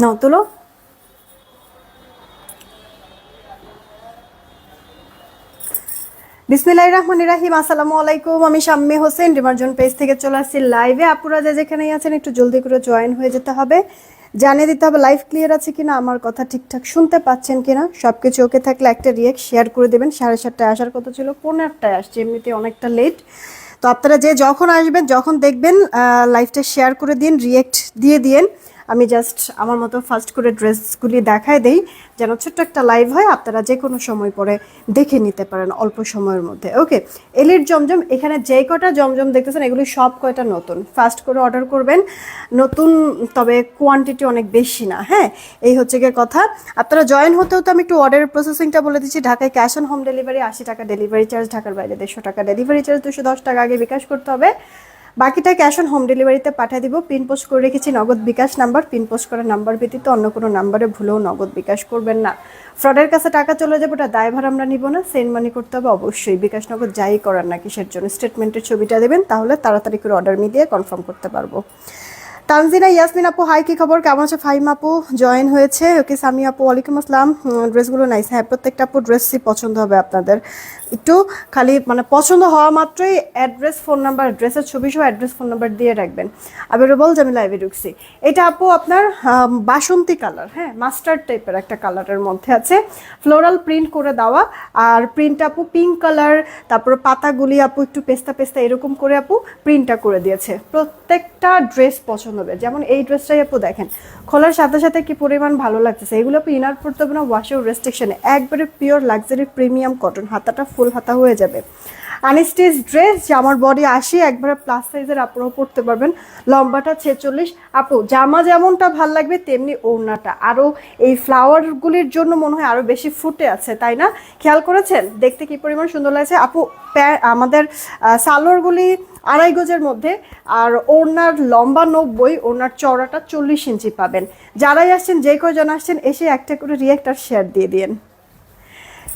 নাও তুলো বিসমিল্লাহ রহমান রাহিম, আসসালামু আলাইকুম। আমি শাম্মী হোসেন ডিমার্জন পেজ থেকে চলে আসছি লাইভে। আপুরা যে যেখানেই আছেন, একটু জলদি করে জয়েন হয়ে যেতে হবে। জানিয়ে দিতে হবে, লাইভ ক্লিয়ার আছে কিনা, আমার কথা ঠিকঠাক শুনতে পাচ্ছেন কিনা সব কিছু ওকে থাকলে একটা রিয়েক্ট শেয়ার করে দেবেন। সাড়ে সাতটায় আসার কথা ছিল পৌনে আটটায় আসছে, এমনিতে অনেকটা লেট তো আপনারা যে যখন আসবেন যখন দেখবেন লাইভটা শেয়ার করে দিন রিয়েক্ট দিয়ে দিন আমি জাস্ট আমার মতো ফার্স্ট করে ড্রেসগুলি দেখায় দেই, যেন ছোট্ট একটা লাইভ হয়, আপনারা যে কোনো সময় পরে দেখে নিতে পারেন অল্প সময়ের মধ্যে। ওকে এলির জমজম, এখানে যে কটা জমজম দেখতেছেন, এগুলি সব কয়টা নতুন? ফার্স্ট করে অর্ডার করবেন। নতুন, তবে কোয়ান্টিটি অনেক বেশি না হ্যাঁ? এই হচ্ছে গিয়ে কথা। আপনারা জয়েন হতেও তো আমি একটু অর্ডারের প্রসেসিংটা বলে দিচ্ছি। ঢাকায় ক্যাশ অন হোম ডেলিভারি আশি টাকা ডেলিভারি চার্জ ঢাকার বাইরে দেড়শো টাকা ডেলিভারি চার্জ দুশো দশ টাকা আগে বিকাশ করতে হবে। বাকিটা ক্যাশ অন হোম ডেলিভারিতে পাঠিয়ে দিব। পিন পোস্ট করে রেখেছি, Nagad bKash number pin post করার নাম্বার ব্যতীত অন্য কোনো নাম্বারে ভুলেও নগদ বিকাশ করবেন না। ফ্রডের কাছে টাকা চলে যাবে, ওটা দায়ভার আমরা নিব না। সেন্ড মানি করতে হবে, অবশ্যই। বিকাশ নগদ যাই করার না, কিসের জন্য? স্টেটমেন্টের ছবিটা দেবেন, তাহলে তাড়াতাড়ি করে অর্ডার মিলিয়ে কনফার্ম করতে পারব। তানজিনা ইয়াসমিন আপু হাই কি খবর? কেমন আছে? ফাইম আপু জয়েন হয়েছে। ওকে, সামি আপু, ওয়ালাইকুম আসসালাম। ড্রেসগুলো নাইস হ্যাঁ প্রত্যেকটা আপু ড্রেসই পছন্দ হবে আপনাদের। একটু খালি মানে পছন্দ হওয়া মাত্রই অ্যাড্রেস ফোন নাম্বার ড্রেসের ছবি সহ অ্যাড্রেস ফোন নাম্বার দিয়ে রাখবেন। আবার বল, যে আমি লাইভে ঢুকছি। এটা আপু আপনার বাসন্তী কালার হ্যাঁ মাস্টার্ড টাইপের একটা কালারের মধ্যে আছে। ফ্লোরাল প্রিন্ট করে দেওয়া। আর প্রিন্ট আপু পিঙ্ক কালার তারপর পাতাগুলি আপু একটু পেস্তা পেস্তা এরকম করে আপু প্রিন্টটা করে দিয়েছে। প্রত্যেকটা ড্রেস পছন্দ হবে। যেমন এই ড্রেসটাই আপু দেখেন, খোলার সাথে সাথে কি পরিমাণ ভালো লাগতেছে? এগুলো আপনি ইনার পড়তে হবে না ওয়াশেও রেস্ট্রিকশনে একবারে পিওর লাক্সারি প্রিমিয়াম কটন হাতাটা ফুল হাতা হয়ে যাবে। আনস্টিচ ড্রেস জামার বডি আসি একবারে প্লাস সাইজের আপুরাও পড়তে পারবেন। লম্বাটা ছেচল্লিশ। আপু, জামা যেমনটা ভালো লাগবে, তেমনি ওড়নাটা। আরও এই ফ্লাওয়ারগুলির জন্য মনে হয় আরও বেশি ফুটে আছে, তাই না? খেয়াল করেছেন? দেখতে কি পরিমাণ সুন্দর লাগছে। আপু আমাদের সালোয়ারগুলি আড়াই গজের মধ্যে, আর ওড়নার লম্বা নব্বই, ওড়নার চওড়াটা চল্লিশ ইঞ্চি পাবেন। যারাই আসছেন, যে কজন আসছেন, এসে একটা করে রিয়েক্ট আর শেয়ার দিয়ে দিন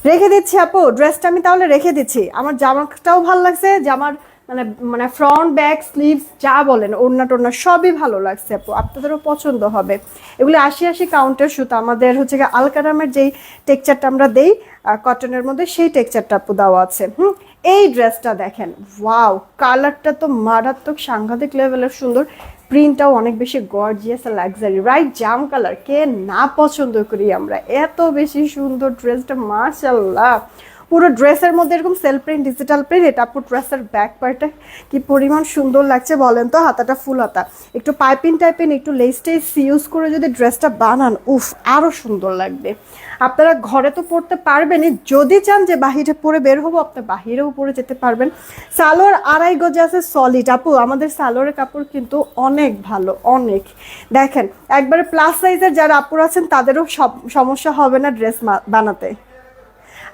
রেখে দিচ্ছি আপু ড্রেসটা আমি তাহলে রেখে দিচ্ছি। আমার জামাটাও ভালো লাগছে, জামার মানে মানে ফ্রন্ট ব্যাক স্লিভস যা বলেন, ওড়না টোড়না সবই ভালো লাগছে আপু, আপনাদেরও পছন্দ হবে। এগুলো আশি আশি কাউন্টার সুতো, আমাদের হচ্ছে গিয়ে আলকারামের যেই টেক্সচারটা আমরা দেই কটনের মধ্যে সেই টেক্সচারটা আপু দেওয়া আছে, হুম? এই ড্রেসটা দেখেন ওয়াও কালারটা তো মারাত্মক সাংঘাতিক লেভেলের সুন্দর। প্রিন্টটাও অনেক বেশি গর্জিয়াস আর লাক্সারি রাইট জাম কালার কে না পছন্দ করি আমরা? এত বেশি সুন্দর ড্রেসটা মাশাল্লাহ পুরো ড্রেসের মধ্যে এরকম সেল প্রিন্ট ডিজিটাল প্রিন্ট এটা পুরো ড্রেসের ব্যাক পার্টটা কি পরিমাণ সুন্দর লাগছে বলেন তো? হাতাটা ফুল হাতা। একটু পাইপিং টাইপিং একটু লেস টেস ইউজ করে যদি ড্রেসটা বানান, উফ আরও সুন্দর লাগবে। আপনারা ঘরে তো পড়তে পারবেনই, যদি চান যে বাহিরে পরে বের হব আপনার বাহিরেও পরে যেতে পারবেন। সালোয়ার আড়াই গজে আছে সলিড আপু, আমাদের সালোয়ারের কাপড় কিন্তু অনেক ভালো, অনেক। দেখেন, একবারে প্লাস সাইজের যারা আপুর আছেন, তাদেরও সব সমস্যা হবে না ড্রেস বানাতে।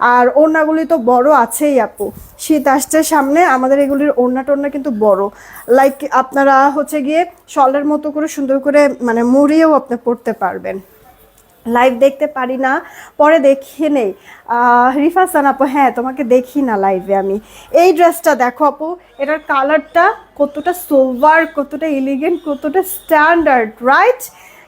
আর ওড়নাগুলি তো বড় আছেই আপু। শীত আসছে সামনে আমাদের এগুলির ওড়না টোড়না কিন্তু বড়। লাইক আপনারা হচ্ছে গিয়ে শলের মতো করে সুন্দর করে মানে মুড়িয়েও আপনি পড়তে পারবেন। লাইভ দেখতে পারি না পরে দেখিয়ে নেই। আহ, রিফা আপু হ্যাঁ তোমাকে দেখি না লাইভে আমি। এই ড্রেসটা দেখো আপু এটার কালারটা কতটা সোভার কতটা এলিগেন্ট কতটা স্ট্যান্ডার্ড রাইট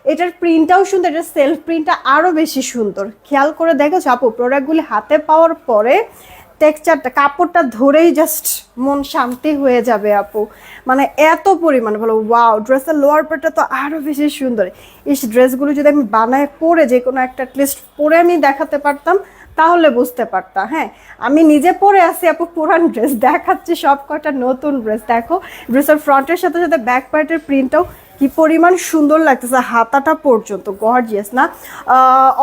এটার প্রিন্টটাও সুন্দর, এটার সেলফ প্রিন্টটা আরও বেশি সুন্দর। খেয়াল করে দেখেছ আপু প্রোডাক্টগুলি হাতে পাওয়ার পরে টেক্সচারটা কাপড়টা ধরেই জাস্ট মন শান্তি হয়ে যাবে আপু। মানে এত পরিমাণ ভালো ওয়াও ড্রেসের লোয়ার পার্টটা তো আরও বেশি সুন্দর। এই ড্রেসগুলো যদি আমি বানায় পরে যে কোনো একটা লিস্ট পরে আমি দেখাতে পারতাম, তাহলে বুঝতে পারতাম হ্যাঁ? আমি নিজে পরে আছি আপু, পুরান ড্রেস দেখাচ্ছি সব কটা নতুন ড্রেস দেখো ড্রেসের ফ্রন্টের সাথে সাথে ব্যাক পার্টের প্রিন্টটাও কি পরিমাণ সুন্দর লাগতেছে হাতাটা পর্যন্ত গর্জিয়াস না?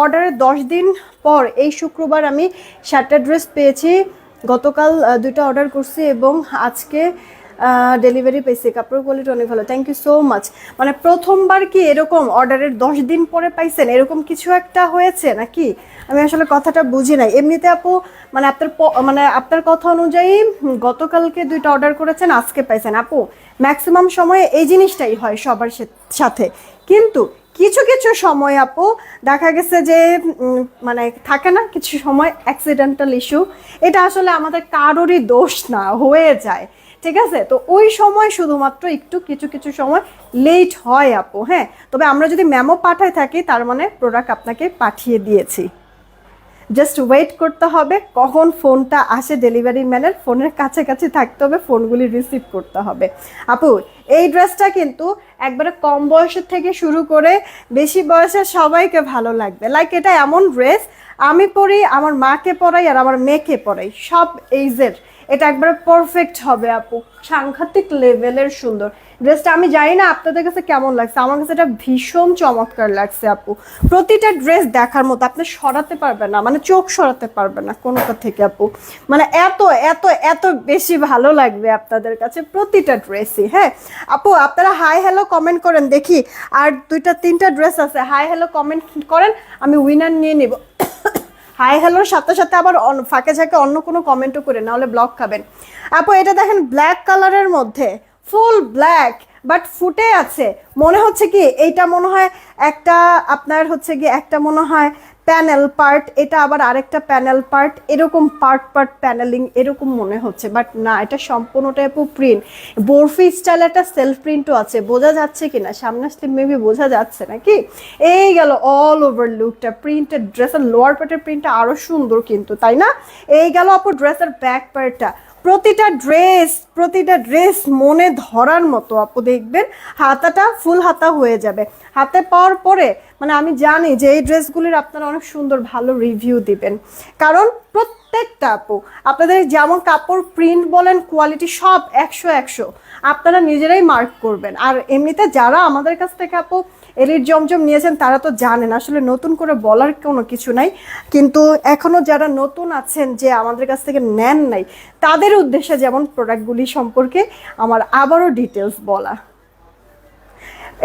অর্ডারের দশ দিন পর এই শুক্রবার আমি সাতটা ড্রেস পেয়েছি। গতকাল দুইটা অর্ডার করছি এবং আজকে ডেলিভারি পেয়েছি কাপড় কোয়ালিটি অনেক ভালো। থ্যাংক ইউ সো মাচ মানে প্রথমবার কি এরকম অর্ডারের দশ দিন পরে পাইছেন? এরকম কিছু একটা হয়েছে নাকি? আমি আসলে কথাটা বুঝি নাই। এমনিতে আপু মানে আপনার মানে আপনার কথা অনুযায়ী গতকালকে দুইটা অর্ডার করেছেন, আজকে পাইছেন। আপু ম্যাক্সিমাম সময়ে এই জিনিসটাই হয় সবার সাথে। কিন্তু কিছু কিছু সময় আপু, দেখা গেছে যে মানে থাকে না, কিছু সময় অ্যাক্সিডেন্টাল ইস্যু এটা আসলে আমাদের কারোরই দোষ না, হয়ে যায়। ঠিক আছে? তো ওই সময় শুধুমাত্র একটু কিছু কিছু সময় লেট হয় আপু হ্যাঁ? তবে আমরা যদি মেমো পাঠায় থাকি, তার মানে প্রোডাক্ট আপনাকে পাঠিয়ে দিয়েছি। জাস্ট ওয়েট করতে হবে, কখন ফোনটা আসে ডেলিভারি ম্যানের ফোনের কাছাকাছি থাকতে হবে, ফোনগুলি রিসিভ করতে হবে। আপু, এই ড্রেসটা কিন্তু একবারে কম বয়সের থেকে শুরু করে বেশি বয়সের সবাইকে ভালো লাগবে। লাইক এটা এমন ড্রেস আমি পরি, আমার মাকে পরাই আর আমার মেয়েকে পরাই। সব এইজের এটা একবারে পারফেক্ট হবে আপু। সাংঘাতিক লেভেলের সুন্দর। ড্রেসটা আমি জানি না আপনাদের কাছে কেমন লাগছে। আমার কাছে এটা ভীষণ চমৎকার লাগছে আপু। প্রতিটা ড্রেস দেখার মতো আপনি সরাতে পারবেন না মানে চোখ সরাতে পারবেন না কোনোটা থেকে আপু। মানে এত এত এত বেশি ভালো লাগবে আপনাদের কাছে প্রতিটা ড্রেসই হ্যাঁ? আপু, আপনারা হাই হ্যালো কমেন্ট করেন দেখি। আর দুইটা, তিনটা ড্রেস আছে হাই হ্যালো কমেন্ট করেন, আমি উইনার নিয়ে নিব। হাই হ্যালোর সাথে সাথে আবার ফাঁকে ঝাঁকে অন্য কোনো কমেন্টও করে, নাহলে ব্লক খাবেন। আপু, এটা দেখেন ব্ল্যাক কালারের মধ্যে ফুল ব্ল্যাক বাট ফুটে আছে। মনে হচ্ছে কি, এইটা মনে হয় একটা, আপনার হচ্ছে কি একটা মনে হয় প্যানেল পার্ট, এটা আবার আরেকটা প্যানেল পার্ট, এরকম পার্ট পার্ট প্যানেলিং, এরকম মনে হচ্ছে। বাট না, এটা সম্পূর্ণটা আপু প্রিন্ট বরফি স্টাইল একটা সেলফ প্রিন্টও আছে, বোঝা যাচ্ছে কিনা? সামনে আসলে মেবি বোঝা যাচ্ছে নাকি এই গেল অল ওভার লুকটা প্রিন্টেড ড্রেসের লোয়ার পার্টের প্রিন্টটা আরও সুন্দর কিন্তু, তাই না? এই গেল আপু ড্রেসের ব্যাক পার্টটা প্রতিটা ড্রেস প্রতিটা ড্রেস মনে ধরার মতো। আপু দেখবেন, হাতাটা ফুল হাতা হয়ে যাবে। হাতে পাওয়ার পরে মানে আমি জানি যে এই ড্রেসগুলির আপনারা অনেক সুন্দর, ভালো রিভিউ দিবেন। কারণ প্রত্যেকটা আপু। আপনাদের যেমন কাপড় প্রিন্ট বলেন কোয়ালিটি সব একশো একশো। আপনারা নিজেরাই মার্ক করবেন। আর এমনিতে যারা আমাদের কাছ থেকে আপু এলির জমজম নিয়েছেন, তারা তো জানেন, আসলে নতুন করে বলার কোনো কিছু নাই। কিন্তু এখনও যারা নতুন আছেন, যে আমাদের কাছ থেকে নেন নাই, তাদের উদ্দেশ্যে যেমন প্রোডাক্টগুলি সম্পর্কে আমার আবারও ডিটেলস বলা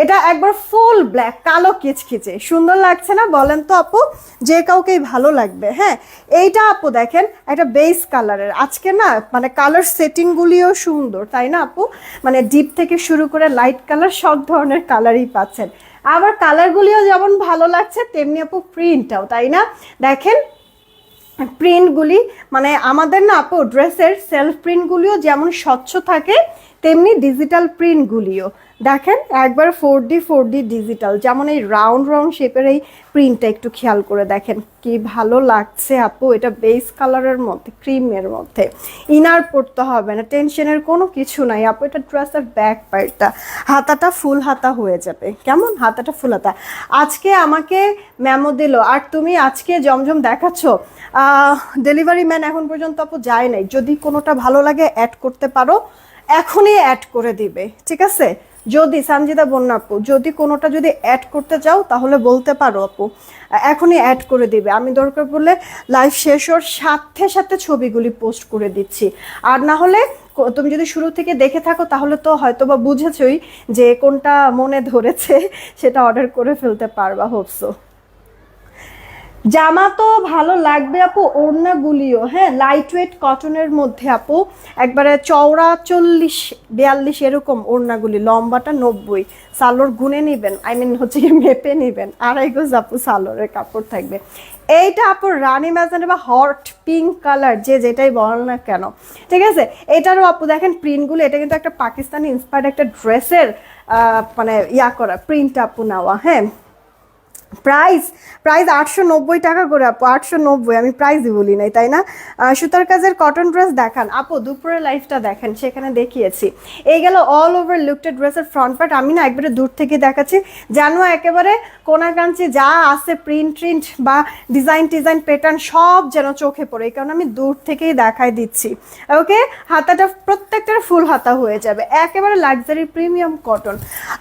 এটা একবার ফুল ব্ল্যাক কালো কিচকিচে সুন্দর লাগছে না? বলেন তো আপু, যে কাউকেই ভালো লাগবে হ্যাঁ? এইটা আপু দেখেন, একটা বেস কালারের আজকে না মানে কালার সেটিংগুলিও সুন্দর, তাই না আপু? মানে ডিপ থেকে শুরু করে লাইট কালার সব ধরনের কালারই পাচ্ছেন। আবার কালারগুলিও যেমন ভালো লাগছে, তেমনি আপু প্রিন্টটাও তাই না? দেখেন প্রিন্টগুলি মানে আমাদের না আপু ড্রেসের সেলফ প্রিন্টগুলিও যেমন স্বচ্ছ থাকে, তেমনি ডিজিটাল প্রিন্টগুলিও দেখেন, একবার four D four D digital যেমন এই রাউন্ড রাউন্ড শেপের এই প্রিন্টটা একটু খেয়াল করে দেখেন। কি ভালো লাগছে আপু, এটা বেস কালারের মধ্যে ক্রিমের মধ্যে। ইনার পড়তে হবে না টেনশনের কোনো কিছু নাই। আপু, এটা ড্রেসের ব্যাক পার্টটা হাতাটা ফুল হাতা হয়ে যাবে। কেমন? হাতাটা ফুল হাতা। আজকে আমাকে ম্যামো দিল, আর তুমি আজকে জমজম দেখাচ্ছ? ডেলিভারি ম্যান এখন পর্যন্ত আপু যায় নাই। যদি কোনোটা ভালো লাগে অ্যাড করতে পারো। এখনই অ্যাড করে দিবে, ঠিক আছে? যদি সানজিদা বন্যা আপু, যদি কোনোটা যদি অ্যাড করতে চাও, তাহলে বলতে পারো আপু। এখনই অ্যাড করে দিবে। আমি দরকার পড়লে লাইভ শেষ হওয়ার সাথে সাথে ছবিগুলি পোস্ট করে দিচ্ছি। আর না হলে তুমি যদি শুরু থেকে দেখে থাকো, তাহলে তো হয়তো বা বুঝেছই যে কোনটা মনে ধরেছে, সেটা অর্ডার করে ফেলতে পারবা হোপসো জামা তো ভালো লাগবে আপু, ওড়নাগুলিও হ্যাঁ লাইট ওয়েট কটনের মধ্যে আপু। একবারে চওড়া চল্লিশ, বিয়াল্লিশ এরকম ওড়নাগুলি, লম্বাটা নব্বই। সালোর গুনে নেবেন আই মিন হচ্ছে কি মেপে নেবেন। আড়াই গোজ আপু সালোরের কাপড় থাকবে। এইটা আপু রানি ম্যাজেন্ট বা হট পিঙ্ক কালার যে যেটাই বল না কেন। ঠিক আছে? এটারও আপু দেখেন প্রিন্টগুলো এটা কিন্তু একটা পাকিস্তানি ইন্সপায়ার্ড একটা ড্রেসের মানে ইয়া করা প্রিন্ট আপু নেওয়া হ্যাঁ? প্রাইস প্রাইস আটশো নব্বই টাকা করে আপু, আটশো নব্বই, আমি প্রাইসই বলি নাই, তাই না? সুতার কাজের কটন ড্রেস দেখান। আপু, দুপুরের লাইফটা দেখেন, সেখানে দেখিয়েছি। এই গেল অল ওভার লুকটা ড্রেসের ফ্রন্ট পার্ট আমি না একবারে দূর থেকে দেখাচ্ছি। জানো একেবারে কোনাকাঞ্চি যা আছে প্রিন্ট ট্রিন্ট বা ডিজাইন টিজাইন প্যাটার্ন সব যেন চোখে পড়ে। এই কারণে আমি দূর থেকেই দেখাই দিচ্ছি। ওকে? হাতাটা প্রত্যেকটার ফুল হাতা হয়ে যাবে। একেবারে লাক্সারি প্রিমিয়াম কটন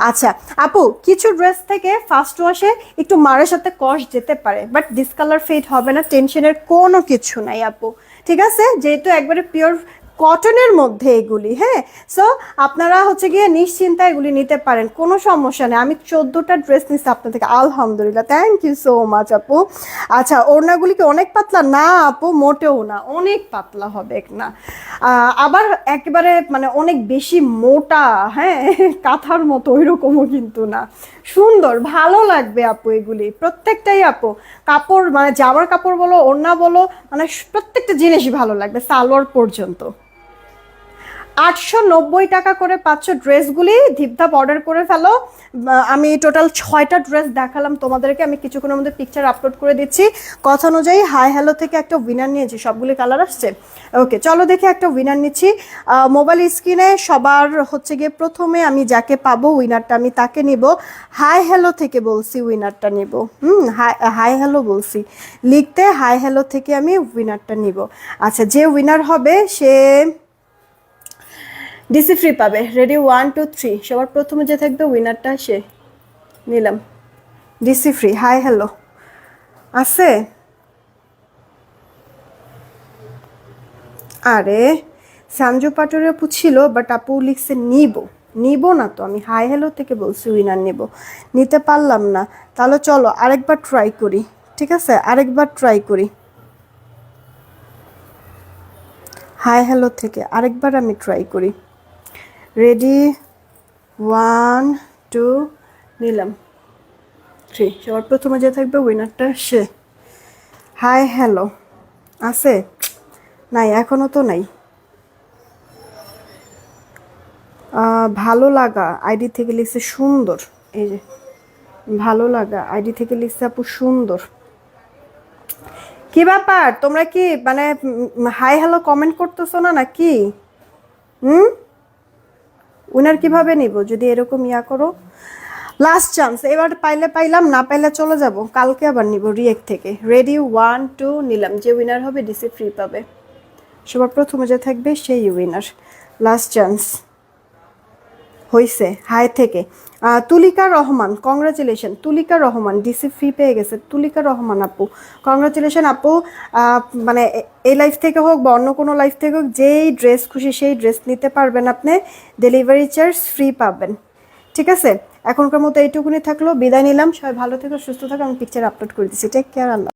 আচ্ছা আপু, কিছু ড্রেস থেকে ফার্স্ট ওয়াশে একটু মারের সাথে কষ যেতে পারে বাট ডিসকালার ফেড হবে না টেনশনের কোনো কিছু নাই আপু। ঠিক আছে? যেহেতু একবারে পিওর কটনের মধ্যে এগুলি হ্যাঁ? সো আপনারা হচ্ছে গিয়ে নিশ্চিন্তা এগুলি নিতে পারেন, কোনো সমস্যা নেই। আমি চোদ্দোটা ড্রেস নিচ্ছি আপনার থেকে আলহামদুলিল্লাহ। থ্যাংক ইউ সো মাচ আপু। আচ্ছা ওড়নাগুলি কি অনেক পাতলা? না, আপু, মোটেও না। অনেক পাতলা হবে, না। আবার একেবারে মানে অনেক বেশি মোটা হ্যাঁ? কাঁথার মতো, ওইরকমও কিন্তু না। সুন্দর, ভালো লাগবে, আপু, এগুলি। প্রত্যেকটাই, আপু, কাপড় মানে জামার কাপড় বলো, ওড়না বলো মানে প্রত্যেকটা জিনিসই ভালো লাগবে, সালোয়ার পর্যন্ত। আটশো নব্বই টাকা করে পাচ্ছ ড্রেসগুলি। ধিপধাপ অর্ডার করে ফেলো। আমি টোটাল ছয়টা ড্রেস দেখালাম তোমাদেরকে। আমি কিছুক্ষণের মধ্যে পিকচার আপলোড করে দিচ্ছি। কথা অনুযায়ী হাই হ্যালো থেকে একটা উইনার নিয়েছি। সবগুলি কালার আসছে। ওকে চলো দেখি একটা উইনার নিচ্ছি। মোবাইল স্ক্রিনে সবার হচ্ছে গিয়ে প্রথমে আমি যাকে পাবো উইনারটা আমি তাকে নিব। হাই হ্যালো থেকে বলছি উইনারটা নিব। হুম হাই হাই হ্যালো বলছি। লিখতে হাই হ্যালো থেকে আমি উইনারটা নিব। আচ্ছা যে উইনার হবে সে ডিসি ফ্রি পাবে। রেডি ওয়ান টু থ্রি সবার প্রথমে যে থাকবে উইনারটা সে। নিলাম। DC free. হাই হ্যালো আছে? আরে সানজু পাটোরে আপু ছিল বাট আপু লিখছে নিব। নিব না তো। আমি হাই হ্যালো থেকে বলছি উইনার নিব। নিতে পারলাম না। তাহলে চলো, আরেকবার ট্রাই করি। ঠিক আছে? আরেকবার ট্রাই করি। হাই হ্যালো থেকে। আরেকবার আমি ট্রাই করি। রেডি ওয়ান টু নিলাম। থ্রি সবার প্রথমে যে থাকবে উইনারটা সে। হাই হ্যালো আছে? নাই, এখনও তো নাই। ভালো লাগা আইডি থেকে লিখছে সুন্দর। এই যে, ভালো লাগা আইডি থেকে লিখছে আপু সুন্দর। কি ব্যাপার? তোমরা কি মানে হাই হ্যালো কমেন্ট করতেছো না নাকি? হুম? উনার কীভাবে নিব? যদি এরকম ইয়া করো? লাস্ট চান্স এবার পাইলে পাইলাম, না পাইলে চলে যাব। কালকে আবার নিব রিয়েক থেকে। রেডি ওয়ান টু নিলাম। যে উইনার হবে ডিসি ফ্রি পাবে। সবার প্রথমে যে থাকবে, সেই উইনার লাস্ট চান্স হইছে হাই থেকে। Tulika Rahman congratulation Tulika Rahman DC free পেয়ে গেছে। তুলিকা রহমান আপু কংগ্রাচুলেশন আপু। মানে এই লাইফ থেকে হোক বা অন্য কোনো লাইফ থেকে হোক, যেই ড্রেস খুশি সেই ড্রেস নিতে পারবেন আপনি। ডেলিভারি চার্জ ফ্রি পাবেন। ঠিক আছে? এখনকার মতো এইটুকুনি থাকল। বিদায় নিলাম। সবাই ভালো থেকো, সুস্থ থাকো। আমি পিকচার আপলোড করে দিচ্ছি। টেক কেয়ার আল্লাহ